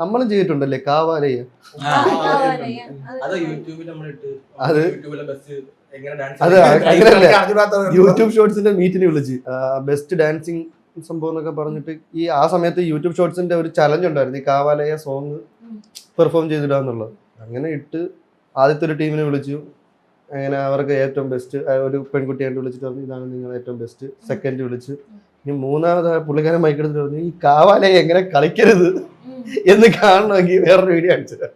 നമ്മളും ചെയ്തിട്ടുണ്ടല്ലേ? കാവാലയ്യ. അത് യൂട്യൂബിൽ നമ്മളിട്ട് അത് യൂട്യൂബിലെ ബസ് എങ്ങനെ ഡാൻസ് അത് അങ്ങനെയല്ല യൂട്യൂബ് ഷോർട്സിന്റെ മീറ്റിന് വിളിച്ച്. ബെസ്റ്റ് ഡാൻസിങ് സംഭവം എന്നൊക്കെ പറഞ്ഞിട്ട് ഈ ആ സമയത്ത് യൂട്യൂബ് ഷോർട്സിന്റെ ഒരു ചലഞ്ച് ഉണ്ടായിരുന്നു. ഈ കാവാലയ സോങ് പെർഫോം ചെയ്തിടാന്നുള്ളത് അങ്ങനെ ഇട്ട് ആദ്യത്തെ ഒരു ടീമിനെ വിളിച്ചു. അങ്ങനെ അവർക്ക് ഏറ്റവും ബെസ്റ്റ് ഒരു പെൺകുട്ടിയായിട്ട് വിളിച്ചിട്ട് പറഞ്ഞു ഇതാണ് നിങ്ങൾ ഏറ്റവും ബെസ്റ്റ് സെക്കൻഡ് വിളിച്ചു. ഇനി മൂന്നാമത് പുള്ളിക്കാരൻ മൈക്കെടുത്തിട്ട് പറഞ്ഞു ഈ കാവാലയ എങ്ങനെ കളിക്കരുത്. എന്ന് കാണണമെങ്കിൽ വേറൊരു വീഡിയോ അടിച്ചത്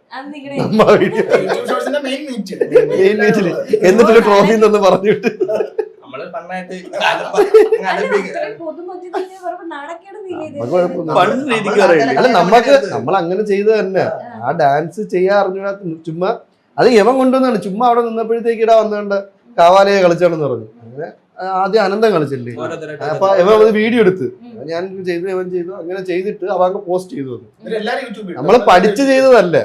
എന്നിട്ട് നമ്മളെ വീഡിയോ മെയിൻ എന്നിട്ടൊരു ട്രോഫി എന്ന് പറഞ്ഞിട്ട്. അല്ല, നമ്മക്ക് നമ്മൾ അങ്ങനെ ചെയ്ത് തന്നെ. ആ. ഡാൻസ് ചെയ്യാൻ അറിഞ്ഞൂടാ ചുമ്മാ അത് യവൻ കൊണ്ടുവന്നാണ്. ചുമ്മാ അവിടെ നിന്നപ്പോഴത്തേക്ക് ഇടാ വന്നുകൊണ്ട് കാവാലയെ കളിച്ചാണെന്ന് പറഞ്ഞു. അങ്ങനെ ആദ്യം അനന്തം കളിച്ചില്ലേ അപ്പൊ ഇവൻ ഒരു വീഡിയോ എടുത്ത്. ഞാൻ ചെയ്തു ഇവൻ ചെയ്തു അങ്ങനെ ചെയ്തിട്ട് അവ അങ്ങ് പോസ്റ്റ് ചെയ്തു വന്നു നമ്മൾ യൂട്യൂബിൽ നമ്മൾ പഠിച്ച് ചെയ്തതല്ല.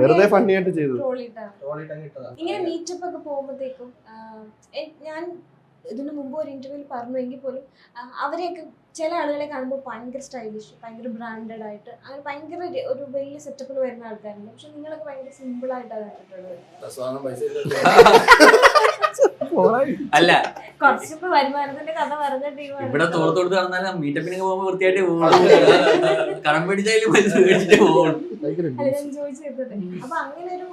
വെറുതെ ഫണ്ണി ആയിട്ട് ചെയ്തത്. ഇങ്ങനെ മീറ്റപ്പ് ഒക്കെ പോകുമ്പോഴത്തേക്കും ഞാൻ ഇതിനു മുമ്പ് ഒരു ഇന്റർവ്യൂവിൽ പറഞ്ഞു എങ്കിൽ പോലും അവരെയൊക്കെ ചില ആളുകളെ കാണുമ്പോൾ ഭയങ്കര സ്റ്റൈലിഷ് ഭയങ്കര ബ്രാൻഡഡ് ആയിട്ട് അങ്ങനെ ഭയങ്കര ഒരു- ഒരു വലിയ സെറ്റപ്പിൽ വരുന്ന ആൾക്കാരുണ്ട്. പക്ഷെ നിങ്ങളൊക്കെ ഭയങ്കര സിമ്പിൾ ആയിട്ടാണ് കണ്ടിട്ടുള്ളത്. അല്ല. വരുമാനത്തിന്റെ കഥ ഇവിടെ തോർത്ത് കൊടുത്ത് നടന്നാലും മീറ്റപ്പിനൊക്കെ പോകുമ്പോ വൃത്തിയായിട്ട് പോകും. കടം പിടിച്ചാലും മേടിച്ചിട്ട് പോകും അപ്പൊ അങ്ങനെ ഒരു.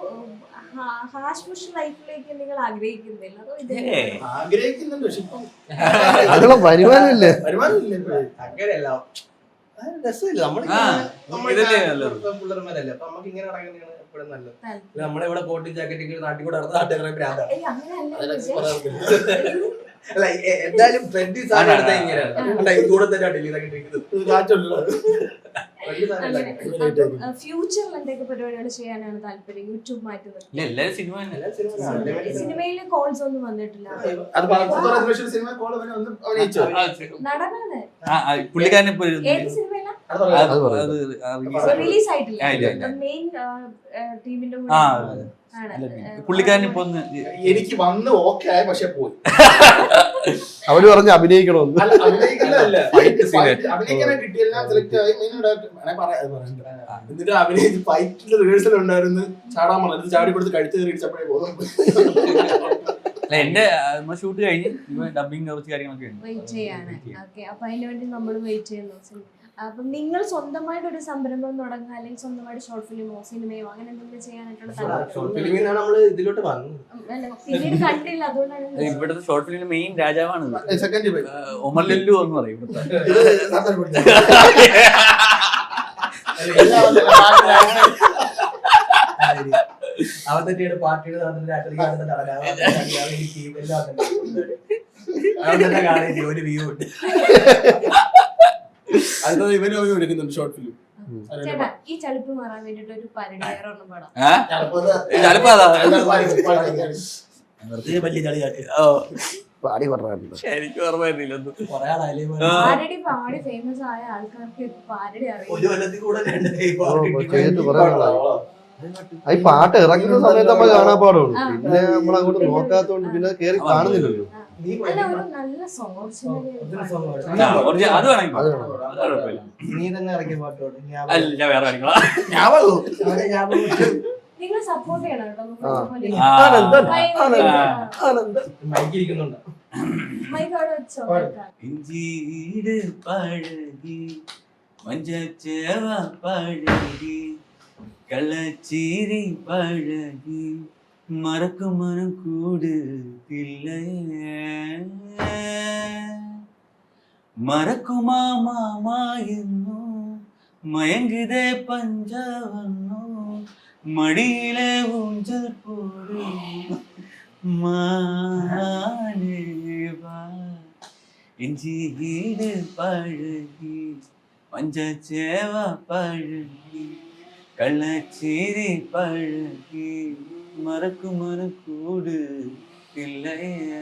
ആഗ്രഹിക്കുന്നുണ്ട് പക്ഷെ ഇപ്പം വരുമാനമില്ലേ? അങ്ങനെയല്ല. രസമില്ല. നമ്മൾ ആ, ഇതല്ലേ നല്ലത്. പിള്ളേർമാരല്ലേ? അപ്പൊ നമുക്ക് ഇങ്ങനെ നടക്കുന്നതാണ് എപ്പോഴും നല്ലത്. താല്പര്യം. ഇല്ല, നമ്മളെ ഇവിടെ കോട്ടും ജാക്കറ്റ് നാട്ടിൽ കൂടെ നടന്ന നാട്ടുകാരെ ഭ്രാന്താണ് അല്ല എന്തായാലും ട്രെൻഡി സാധനം എടുത്താൽ ഇങ്ങനെയാണ് അല്ല, ഈ കൂടെ തന്നെ അങ്ങനെ. ഫ്യൂച്ചറിൽ എന്തൊക്കെ പരിപാടികൾ ചെയ്യാനാണ് താല്പര്യം? യൂട്യൂബ് മാറ്റി നിർത്തി ഇല്ല എല്ലാരും സിനിമ തന്നെ. എല്ലാ സിനിമ കാണും. സിനിമയിൽ കോൾസ് ഒന്നും വന്നിട്ടില്ല. നടനാണ്. പുള്ളിക്കാരൻ ഇപ്പൊ പുള്ളിക്കാരൻ ഇപ്പൊ എനിക്ക് വന്ന് ഓക്കെ ആയി പക്ഷെ പോയി. അവർ പറഞ്ഞ് അഭിനയിക്കണമെന്ന്. എന്നിട്ട് അഭിനയിച്ച് ഫൈറ്റിന്റെ റിഹേഴ്സൽ ഉണ്ടായിരുന്നു. ചാടാൻ പറഞ്ഞു. ചാടി കൊടുത്ത് കഴിച്ചു ബോധം പോയി. അല്ല എന്റെ ഷൂട്ട് കഴിഞ്ഞ് ഡബിങ് കുറച്ച് കാര്യങ്ങളൊക്കെ ഉണ്ട്. വെയിറ്റ് ചെയ്യാണ്. ഓക്കെ അപ്പൊ അതിന് വേണ്ടി നമ്മൾ വെയിറ്റ് ചെയ്യുന്നു അപ്പൊ നിങ്ങൾ സ്വന്തമായിട്ട് ഒരു സംരംഭം തുടങ്ങുക അല്ലെങ്കിൽ സ്വന്തമായിട്ട് ഷോർട്ട് ഫിലിമോ സിനിമയോ അങ്ങനെ എന്തെങ്കിലും ചെയ്യാനായിട്ടുള്ള പിന്നീട് കണ്ടില്ല അതുകൊണ്ടാണ് ഇവിടുത്തെ ഷോർട്ട് ഫിലിമിന്റെ മെയിൻ രാജാവാണ്. ഒമർ ലുല്ലു എന്ന് പറയും ഇവിടുത്തെ ഇത് സാധാരണ പഠിച്ചത്. അവൻ തന്നെയാണ് പാർട്ടിയുടെ നടന്നത് രാത്രി കാണുന്ന നടക്കുക അവൻ തന്നെ അവൻ ഈ team എല്ലാം അവൻ തന്നെ. അവൻ തന്നെ കാണുകയും ചെയ്യും. ഒരു വ്യൂ ഉണ്ട്. അടുത്തത് ഇവനും അവനും എടുക്കുന്നുണ്ട് ഷോർട്ട് ഫിലിം ഈ ചളിപ്പ് മാറാൻ വേണ്ടിട്ട് ഒരു പാടാം. അതാ. വെറുതെ വലിയ ഓ. പാടി പറഞ്ഞിട്ടുണ്ട് എനിക്ക് ഓർമ്മ ഈ പാട്ട് ഇറങ്ങുന്ന സമയത്ത് നമ്മൾ കാണാൻ പാടുള്ളൂ. പിന്നെ നമ്മൾ അങ്ങോട്ട് നോക്കാത്തോണ്ട് പിന്നെ കേറി കാണുന്നില്ലല്ലോ. നീ പഴകി മഞ്ചേവ തന്നെ ഇറക്കിയ പാട്ടോട്. നിങ്ങൾ സപ്പോർട്ട് ചെയ്യണം കേട്ടോ. ആ. ആ. ആനന്ദൻ, കൈ ആനന്ദൻ, നീട്ടി. ആനന്ദൻ. മൈക്കിരിക്കുന്നുണ്ട് മൈക്ക് അവിടെ വെച്ചോ പാട്. കേട്ടോ. ഇഞ്ചീട് പഴകി. കള്ളച്ചീരി പഴകി മറക്കും മനം കൂടുത്തില്ലേ? മറക്കുമാ മാമായെന്നു മയങ്കിതേ പഞ്ചവന്നു മടിയിലെ ഊഞ്ചൽ പോലും ഇഞ്ചിയുടെ പഴകി പഞ്ചചേവ പഴകി கள்ளச்சீரி பழகி மறக்கு மறு கூடு இல்லையே.